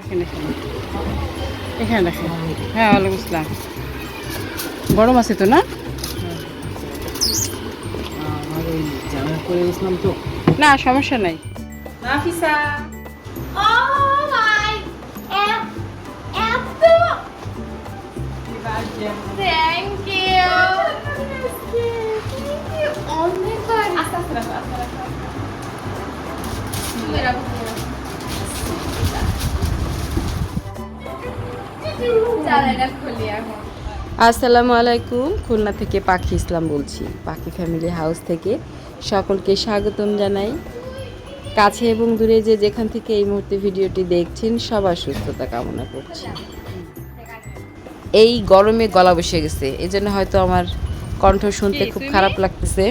এখানে এখানে। এখানে রাখেন হ্যাঁ ওয়ালাইকুম আসসালাম গরম আছে তো না না সমস্যা নাই Nafisa Thank you. Thank you. Oh my god. আস্তে আস্তে রাখো, আস্তে রাখো। আসসালামু আলাইকুম খুলনা থেকে পাখি ইসলাম বলছি। পাখি ফ্যামিলি হাউস থেকে সকলকে স্বাগতম জানাই। কাছে এবং দূরে যে যেখান থেকে এই মুহূর্তে ভিডিওটি দেখছেন সবার সুস্থতা কামনা করছি। এই গরমে গলা বসে গেছে এই জন্য হয়তো আমার কণ্ঠ শুনতে খুব খারাপ লাগতেছে।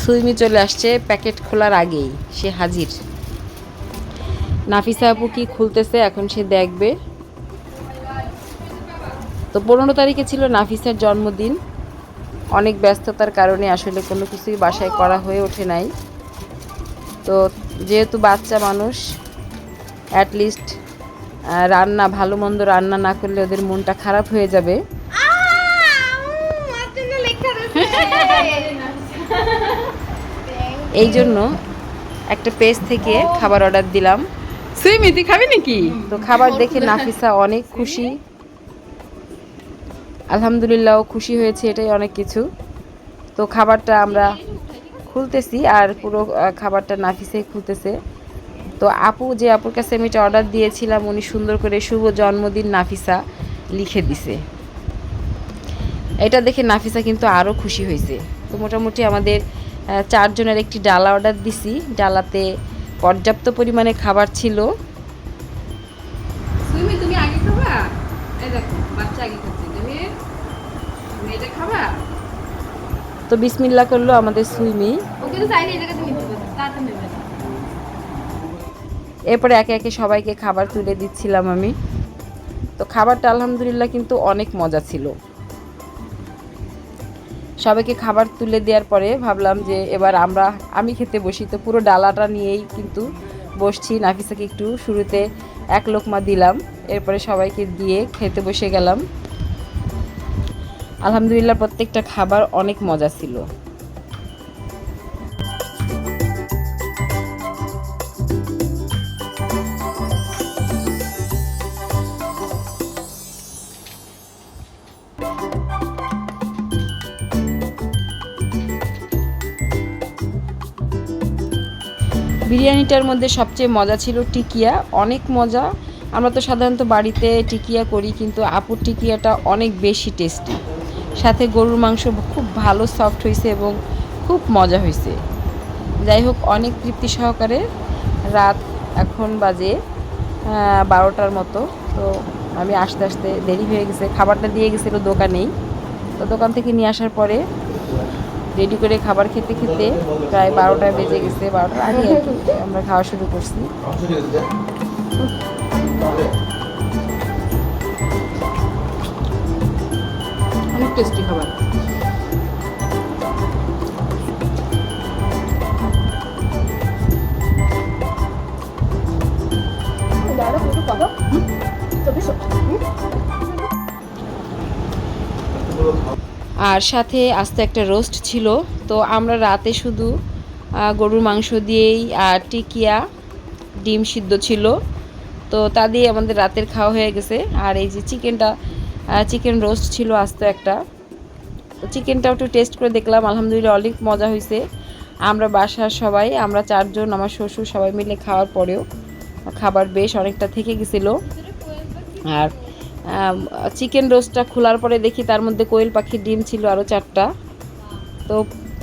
সুইমি চলে আসছে প্যাকেট খোলার আগেই সে হাজির। নাফিসা আপু কি খুলতেছে এখন সে দেখবে। তো পনেরো তারিখে ছিল নাফিসার জন্মদিন। অনেক ব্যস্ততার কারণে আসলে কোনো কিছুই বাসায় করা হয়ে ওঠে নাই। তো যেহেতু বাচ্চা মানুষ অ্যাটলিস্ট রান্না, ভালো মন্দ রান্না না করলে ওদের মনটা খারাপ হয়ে যাবে। এই জন্য একটা পেজ থেকে খাবার অর্ডার দিলাম। সুইমি তুই খাবি নাকি? তো খাবার দেখে নাফিসা অনেক খুশি। আলহামদুলিল্লাহ খুশি হয়েছে, এটাই অনেক কিছু। তো খাবারটা আমরা খুলতেছি, আর পুরো খাবারটা নাফিসাই খুলতেছে। তো আপু, যে আপুর কাছে আমি এটা অর্ডার দিয়েছিলাম, উনি সুন্দর করে শুভ জন্মদিন নাফিসা লিখে দিছে। এটা দেখে নাফিসা কিন্তু আরও খুশি হয়েছে। তো মোটামুটি আমাদের চারজনের একটি ডালা অর্ডার দিছি। ডালাতে পর্যাপ্ত পরিমাণে খাবার ছিল। তুমি আগে খাবা? এই দেখো বাচ্চা আগে খাচ্ছে। তুমি তুমি এটা খাবা? তো বিসমিল্লা করল আমাদের সুইমি। চাইলে তাতে নেবে এরপরে একে একে সবাইকে খাবার তুলে দিচ্ছিলাম আমি। তো খাবারটা আলহামদুলিল্লাহ কিন্তু অনেক মজা ছিল। সবাইকে খাবার তুলে দেওয়ার পরে ভাবলাম যে এবার আমরা, আমি খেতে বসি। তো পুরো ডালাটা নিয়েই কিন্তু বসছি। নাফিসাকে একটু শুরুতে এক লোকমা দিলাম। এরপরে সবাইকে দিয়ে খেতে বসে গেলাম। আলহামদুলিল্লাহ প্রত্যেকটা খাবার অনেক মজা ছিল। বিরিয়ানিটার মধ্যে সবচেয়ে মজা ছিল টিকিয়া, অনেক মজা। আমরা তো সাধারণত বাড়িতে টিকিয়া করি, কিন্তু আপুর টিকিয়াটা অনেক বেশি টেস্টি সাথে গরুর মাংস খুব ভালো সফট হয়েছে এবং খুব মজা হয়েছে যাই হোক, অনেক তৃপ্তি সহকারে রাত এখন বাজে বারোটার মতো। তো আমি আসতে আসতে দেরি হয়ে গেছে, খাবারটা দিয়ে গেছিল দোকানেই। তো দোকান থেকে নিয়ে আসার পরে রেডি করে খাবার খেতে খেতে প্রায় বারোটায় বেজে গেছে বারোটার আগে আমরা খাওয়া শুরু করছি। অনেক টেস্টি খাবার। আর সাথে আস্তে একটা রোস্ট ছিল। তো আমরা রাতে শুধু গরুর মাংস দিয়েই আর টিকিয়া ডিম সিদ্ধ ছিল। তো তা দিয়ে আমাদের রাতের খাওয়া হয়ে গেছে। আর এই যে চিকেনটা চিকেন রোস্ট ছিল আস্ত একটা। চিকেনটাও একটু টেস্ট করে দেখলাম, আলহামদুলিল্লাহ অনেক মজা হয়েছে। আমরা বাসার সবাই, আমরা চারজন, আমার শ্বশুর সবাই মিলে খাওয়ার পরেও খাবার বেশ অনেকটা থেকে গেছিল। আর চিকেন রোস্টটা খোলার পরে দেখি তার মধ্যে কোয়েল পাখির ডিম ছিল আরও চারটা। তো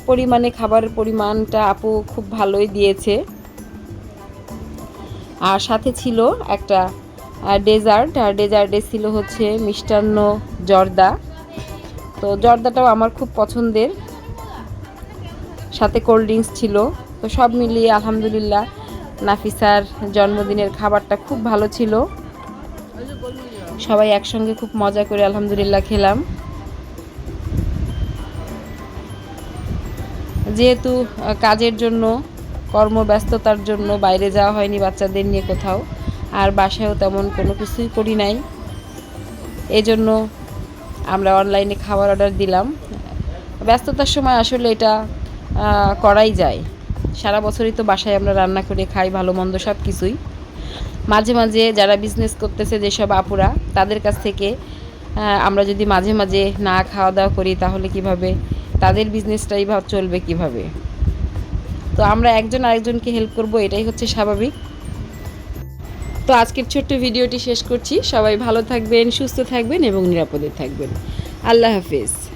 পরিমাণে খাবারের পরিমাণটা আপু খুব ভালোই দিয়েছে। আর সাথে ছিল একটা ডেজার্ট, আর ডেজার্টে ছিল হচ্ছে মিষ্টান্ন জর্দা। তো জর্দাটাও আমার খুব পছন্দের। সাথে কোল্ড ড্রিঙ্কস ছিল। তো সব মিলিয়ে আলহামদুলিল্লাহ নাফিসার জন্মদিনের খাবারটা খুব ভালো ছিল। সবাই একসঙ্গে খুব মজা করে আলহামদুলিল্লাহ খেলাম। যেহেতু কাজের জন্য, কর্মব্যস্ততার জন্য বাইরে যাওয়া হয়নি বাচ্চাদের নিয়ে কোথাও, আর বাসায়ও তেমন কোনো কিছুই করি নাই। এই জন্য আমরা অনলাইনে খাবার অর্ডার দিলাম। ব্যস্ততার সময় আসলে এটা করাই যায়। সারা বছরই তো বাসায় আমরা রান্না করে খাই, ভালো মন্দ সব কিছুই মাঝে মাঝে যারা বিজনেস করতেছে যেসব আপুরা, তাদের কাছ থেকে আমরা যদি মাঝে মাঝে না খাওয়া দাওয়া করি, তাহলে কীভাবে? তাদের বিজনেসটাই ভাব চলবে কীভাবে? তো আমরা একজন আরেকজনকে হেল্প করব, এটাই হচ্ছে স্বাভাবিক। তো আজকের ছোট্ট ভিডিওটি শেষ করছি। সবাই ভালো থাকবেন, সুস্থ থাকবেন এবং নিরাপদে থাকবেন। আল্লাহ হাফিজ।